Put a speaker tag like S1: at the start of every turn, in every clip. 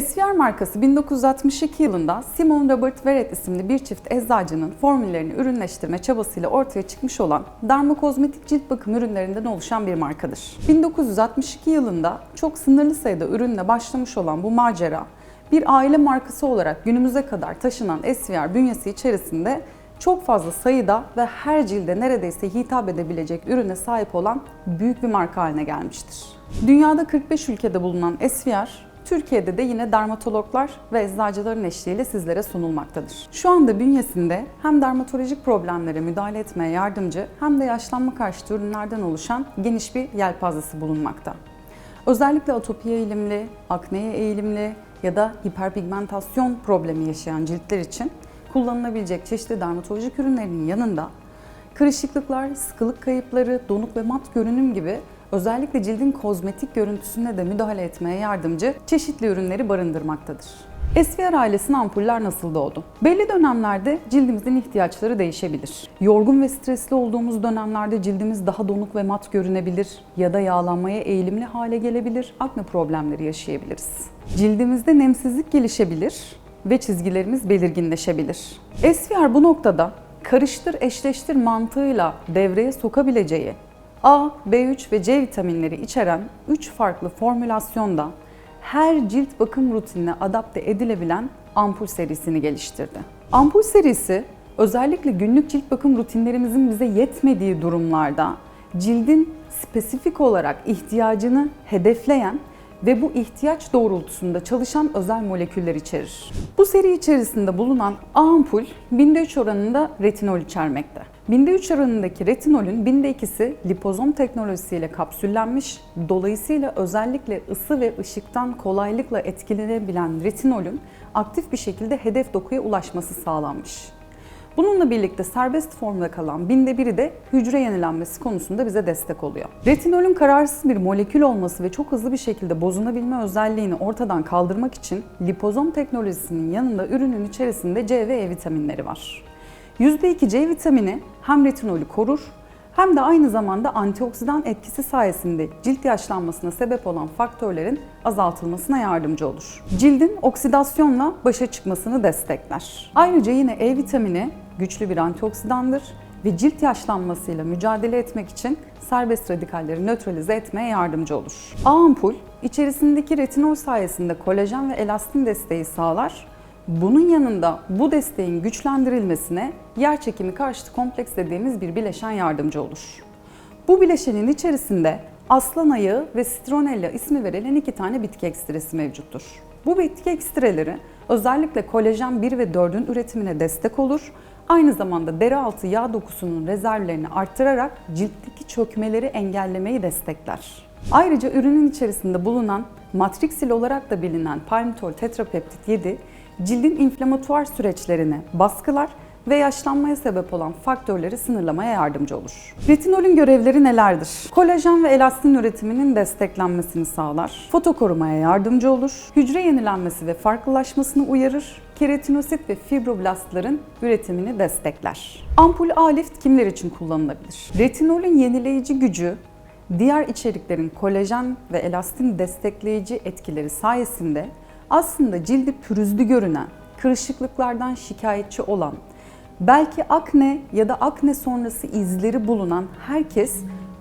S1: SVR markası 1962 yılında Simon Robert Veret isimli bir çift eczacının formüllerini ürünleştirme çabasıyla ortaya çıkmış olan dermokozmetik cilt bakım ürünlerinden oluşan bir markadır. 1962 yılında çok sınırlı sayıda ürünle başlamış olan bu macera, bir aile markası olarak günümüze kadar taşınan SVR bünyesi içerisinde çok fazla sayıda ve her cilde neredeyse hitap edebilecek ürüne sahip olan büyük bir marka haline gelmiştir. Dünyada 45 ülkede bulunan SVR, Türkiye'de de yine dermatologlar ve eczacıların eşliğiyle sizlere sunulmaktadır. Şu anda bünyesinde hem dermatolojik problemlere müdahale etmeye yardımcı hem de yaşlanma karşıtı ürünlerden oluşan geniş bir yelpazesi bulunmakta. Özellikle atopiye eğilimli, akneye eğilimli ya da hiperpigmentasyon problemi yaşayan ciltler için kullanılabilecek çeşitli dermatolojik ürünlerin yanında kırışıklıklar, sıkılık kayıpları, donuk ve mat görünüm gibi özellikle cildin kozmetik görüntüsüne de müdahale etmeye yardımcı çeşitli ürünleri barındırmaktadır. SVR ailesinin ampuller nasıl doğdu? Belli dönemlerde cildimizin ihtiyaçları değişebilir. Yorgun ve stresli olduğumuz dönemlerde cildimiz daha donuk ve mat görünebilir ya da yağlanmaya eğilimli hale gelebilir, akne problemleri yaşayabiliriz. Cildimizde nemsizlik gelişebilir ve çizgilerimiz belirginleşebilir. SVR bu noktada karıştır eşleştir mantığıyla devreye sokabileceği A, B3 ve C vitaminleri içeren 3 farklı formülasyonda her cilt bakım rutinine adapte edilebilen ampul serisini geliştirdi. Ampul serisi özellikle günlük cilt bakım rutinlerimizin bize yetmediği durumlarda cildin spesifik olarak ihtiyacını hedefleyen ve bu ihtiyaç doğrultusunda çalışan özel moleküller içerir. Bu seri içerisinde bulunan A ampul binde 3 oranında retinol içermekte. Binde 3 oranındaki retinolün binde ikisi lipozom teknolojisiyle kapsüllenmiş, dolayısıyla özellikle ısı ve ışıktan kolaylıkla etkilenebilen retinolün aktif bir şekilde hedef dokuya ulaşması sağlanmış. Bununla birlikte serbest formda kalan binde biri de hücre yenilenmesi konusunda bize destek oluyor. Retinolün kararsız bir molekül olması ve çok hızlı bir şekilde bozunabilme özelliğini ortadan kaldırmak için lipozom teknolojisinin yanında ürünün içerisinde C ve E vitaminleri var. %2 C vitamini hem retinolü korur hem de aynı zamanda antioksidan etkisi sayesinde cilt yaşlanmasına sebep olan faktörlerin azaltılmasına yardımcı olur. Cildin oksidasyonla başa çıkmasını destekler. Ayrıca yine E vitamini güçlü bir antioksidandır ve cilt yaşlanmasıyla mücadele etmek için serbest radikalleri nötralize etmeye yardımcı olur. A ampul içerisindeki retinol sayesinde kolajen ve elastin desteği sağlar bunun yanında bu desteğin güçlendirilmesine yer çekimi karşıtı kompleks dediğimiz bir bileşen yardımcı olur. Bu bileşenin içerisinde aslan ayağı ve citronella ismi verilen iki tane bitki ekstresi mevcuttur. Bu bitki ekstreleri özellikle kolajen 1 ve 4'ün üretimine destek olur. Aynı zamanda deri altı yağ dokusunun rezervlerini arttırarak ciltteki çökmeleri engellemeyi destekler. Ayrıca ürünün içerisinde bulunan matriksil olarak da bilinen palmitol tetrapeptit 7 cildin inflamatuar süreçlerini baskılar ve yaşlanmaya sebep olan faktörleri sınırlamaya yardımcı olur. Retinolün görevleri nelerdir? Kolajen ve elastin üretiminin desteklenmesini sağlar, foto korumaya yardımcı olur, hücre yenilenmesi ve farklılaşmasını uyarır, keratinosit ve fibroblastların üretimini destekler. Ampul A-lift kimler için kullanılabilir? Retinolün yenileyici gücü diğer içeriklerin kolajen ve elastin destekleyici etkileri sayesinde aslında cildi pürüzlü görünen, kırışıklıklardan şikayetçi olan, belki akne ya da akne sonrası izleri bulunan herkes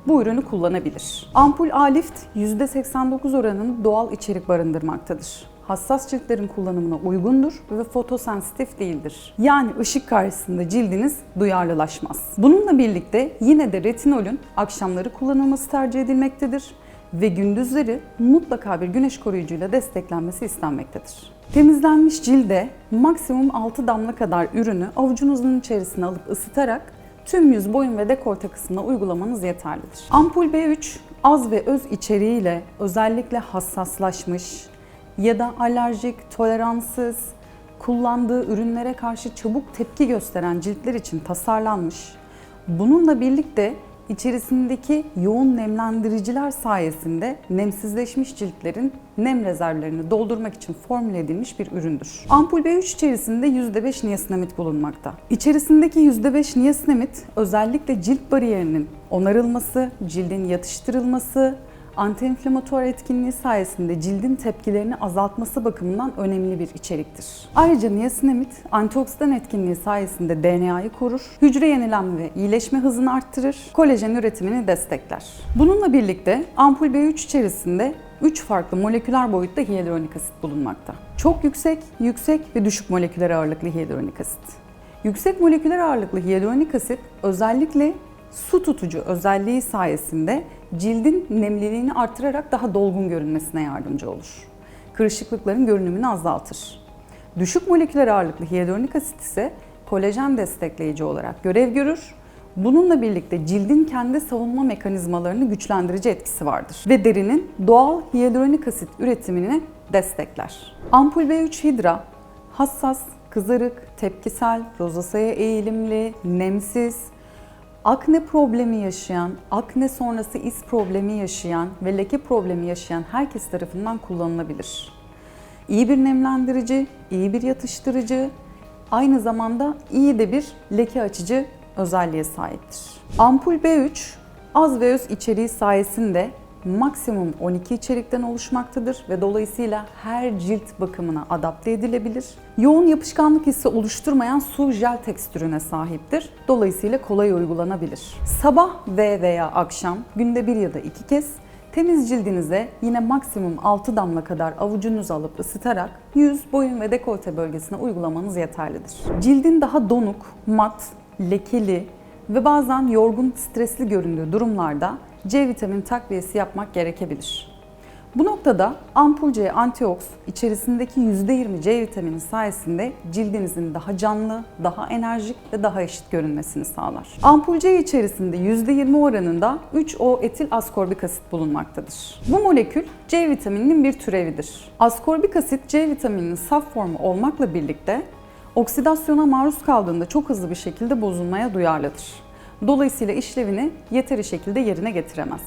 S1: bu ürünü kullanabilir. Ampul A-Lift %89 oranında doğal içerik barındırmaktadır. Hassas ciltlerin kullanımına uygundur ve fotosensitif değildir. Yani ışık karşısında cildiniz duyarlılaşmaz. Bununla birlikte yine de retinolün akşamları kullanılması tercih edilmektedir ve gündüzleri mutlaka bir güneş koruyucuyla desteklenmesi istenmektedir. Temizlenmiş cilde maksimum 6 damla kadar ürünü avucunuzun içerisine alıp ısıtarak tüm yüz, boyun ve dekolte kısmına uygulamanız yeterlidir. Ampul B3 az ve öz içeriğiyle özellikle hassaslaşmış ya da alerjik, toleranssız, kullandığı ürünlere karşı çabuk tepki gösteren ciltler için tasarlanmış. Bununla birlikte içerisindeki yoğun nemlendiriciler sayesinde nemsizleşmiş ciltlerin nem rezervlerini doldurmak için formüle edilmiş bir üründür. Ampul B3 içerisinde %5 niasinamid bulunmakta. İçerisindeki %5 niasinamid özellikle cilt bariyerinin onarılması, cildin yatıştırılması, antiinflamatuar etkinliği sayesinde cildin tepkilerini azaltması bakımından önemli bir içeriktir. Ayrıca niasinamid antioksidan etkinliği sayesinde DNA'yı korur, hücre yenilenme ve iyileşme hızını arttırır, kolajen üretimini destekler. Bununla birlikte ampul B3 içerisinde 3 farklı moleküler boyutta hyaluronik asit bulunmakta. Çok yüksek, yüksek ve düşük moleküler ağırlıklı hyaluronik asit. Yüksek moleküler ağırlıklı hyaluronik asit özellikle su tutucu özelliği sayesinde cildin nemliliğini artırarak daha dolgun görünmesine yardımcı olur. Kırışıklıkların görünümünü azaltır. Düşük moleküler ağırlıklı hyaluronik asit ise kolajen destekleyici olarak görev görür. Bununla birlikte cildin kendi savunma mekanizmalarını güçlendirici etkisi vardır ve derinin doğal hyaluronik asit üretimini destekler. Ampul B3 Hidra hassas, kızarık, tepkisel, rozasaya eğilimli, nemsiz, akne problemi yaşayan, akne sonrası iz problemi yaşayan ve leke problemi yaşayan herkes tarafından kullanılabilir. İyi bir nemlendirici, iyi bir yatıştırıcı, aynı zamanda iyi de bir leke açıcı özelliğe sahiptir. Ampul B3 az ve öz içeriği sayesinde maksimum 12 içerikten oluşmaktadır ve dolayısıyla her cilt bakımına adapte edilebilir. Yoğun yapışkanlık hissi oluşturmayan su jel tekstürüne sahiptir. Dolayısıyla kolay uygulanabilir. Sabah ve veya akşam günde bir ya da iki kez Temiz cildinize yine maksimum 6 damla kadar avucunuzu alıp ısıtarak yüz, boyun ve dekolte bölgesine uygulamanız yeterlidir. Cildin daha donuk, mat, lekeli ve bazen yorgun, stresli göründüğü durumlarda C vitamini takviyesi yapmak gerekebilir. Bu noktada ampul C antioks içerisindeki %20 C vitamini sayesinde cildinizin daha canlı, daha enerjik ve daha eşit görünmesini sağlar. Ampul C içerisinde %20 oranında 3-O etil askorbik asit bulunmaktadır. Bu molekül C vitamininin bir türevidir. Askorbik asit C vitamininin saf formu olmakla birlikte oksidasyona maruz kaldığında çok hızlı bir şekilde bozulmaya duyarlıdır. Dolayısıyla işlevini yeteri şekilde yerine getiremez.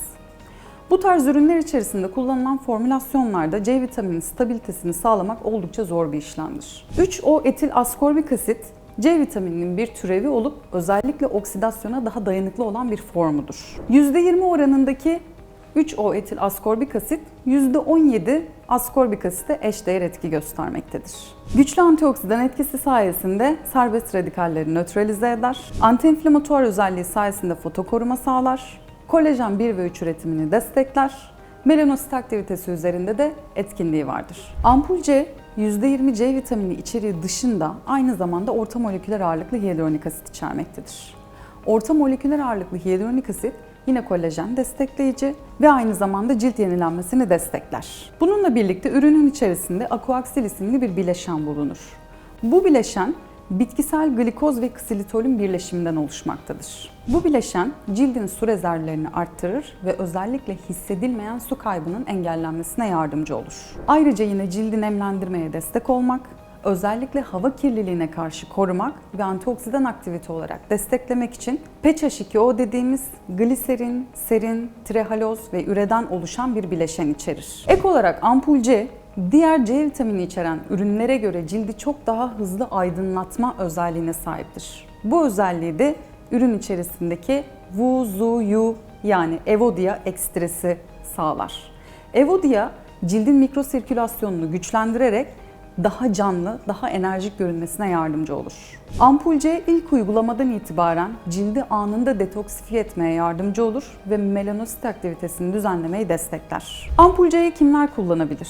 S1: Bu tarz ürünler içerisinde kullanılan formülasyonlarda C vitamini stabilitesini sağlamak oldukça zor bir işlemdir. 3-O etil askorbik asit C vitamininin bir türevi olup özellikle oksidasyona daha dayanıklı olan bir formudur. %20 oranındaki 3-O etil askorbik asit %17 askorbik asite eşdeğer etki göstermektedir. Güçlü antioksidan etkisi sayesinde serbest radikalleri nötralize eder, antiinflamatuar özelliği sayesinde fotokoruma sağlar, kolajen 1 ve 3 üretimini destekler, melanosit aktivitesi üzerinde de etkinliği vardır. Ampul C, %20 C vitamini içeriği dışında aynı zamanda orta moleküler ağırlıklı hyaluronik asit içermektedir. Orta moleküler ağırlıklı hyaluronik asit yine kolajen destekleyici ve aynı zamanda cilt yenilenmesini destekler. Bununla birlikte ürünün içerisinde akuaksil isimli bir bileşen bulunur. Bu bileşen bitkisel glikoz ve ksilitolün birleşiminden oluşmaktadır. Bu bileşen cildin su rezervlerini arttırır ve özellikle hissedilmeyen su kaybının engellenmesine yardımcı olur. Ayrıca yine cildi nemlendirmeye destek olmak, özellikle hava kirliliğine karşı korumak ve antioksidan aktivite olarak desteklemek için PCH2O dediğimiz gliserin, serin, trehaloz ve üreden oluşan bir bileşen içerir. Ek olarak ampul C, diğer C vitamini içeren ürünlere göre cildi çok daha hızlı aydınlatma özelliğine sahiptir. Bu özelliği de ürün içerisindeki Wu yani Evodia ekstresi sağlar. Evodia cildin mikrosirkülasyonunu güçlendirerek daha canlı, daha enerjik görünmesine yardımcı olur. Ampul C ilk uygulamadan itibaren cildi anında detoksifiye etmeye yardımcı olur ve melanosit aktivitesini düzenlemeyi destekler. Ampul C'yi kimler kullanabilir?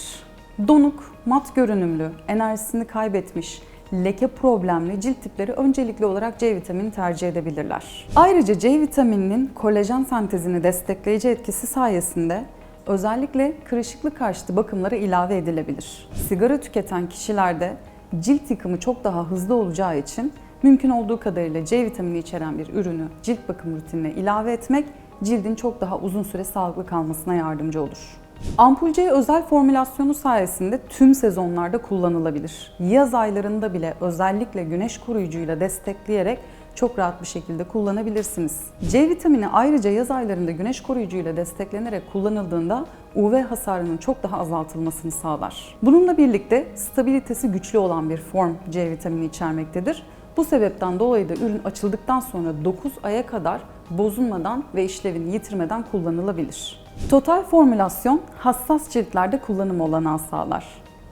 S1: Donuk, mat görünümlü, enerjisini kaybetmiş, leke problemli cilt tipleri öncelikli olarak C vitamini tercih edebilirler. Ayrıca C vitamininin kolajen sentezini destekleyici etkisi sayesinde özellikle kırışıklık karşıtı bakımlara ilave edilebilir. Sigara tüketen kişilerde cilt yıkımı çok daha hızlı olacağı için mümkün olduğu kadarıyla C vitamini içeren bir ürünü cilt bakım rutinine ilave etmek cildin çok daha uzun süre sağlıklı kalmasına yardımcı olur. Ampul C özel formülasyonu sayesinde tüm sezonlarda kullanılabilir. Yaz aylarında bile özellikle güneş koruyucuyla destekleyerek çok rahat bir şekilde kullanabilirsiniz. C vitamini ayrıca yaz aylarında güneş koruyucuyla desteklenerek kullanıldığında UV hasarının çok daha azaltılmasını sağlar. Bununla birlikte stabilitesi güçlü olan bir form C vitamini içermektedir. Bu sebepten dolayı da ürün açıldıktan sonra 9 aya kadar bozulmadan ve işlevini yitirmeden kullanılabilir. Total formülasyon hassas ciltlerde kullanım olanağı sağlar.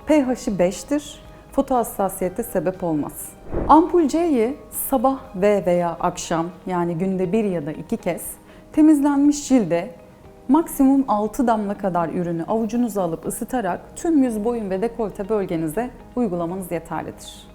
S1: pH'i 5'tir, fotohassasiyete sebep olmaz. Ampul C'yi sabah ve veya akşam yani günde bir ya da iki kez temizlenmiş cilde maksimum 6 damla kadar ürünü avucunuza alıp ısıtarak tüm yüz boyun ve dekolte bölgenize uygulamanız yeterlidir.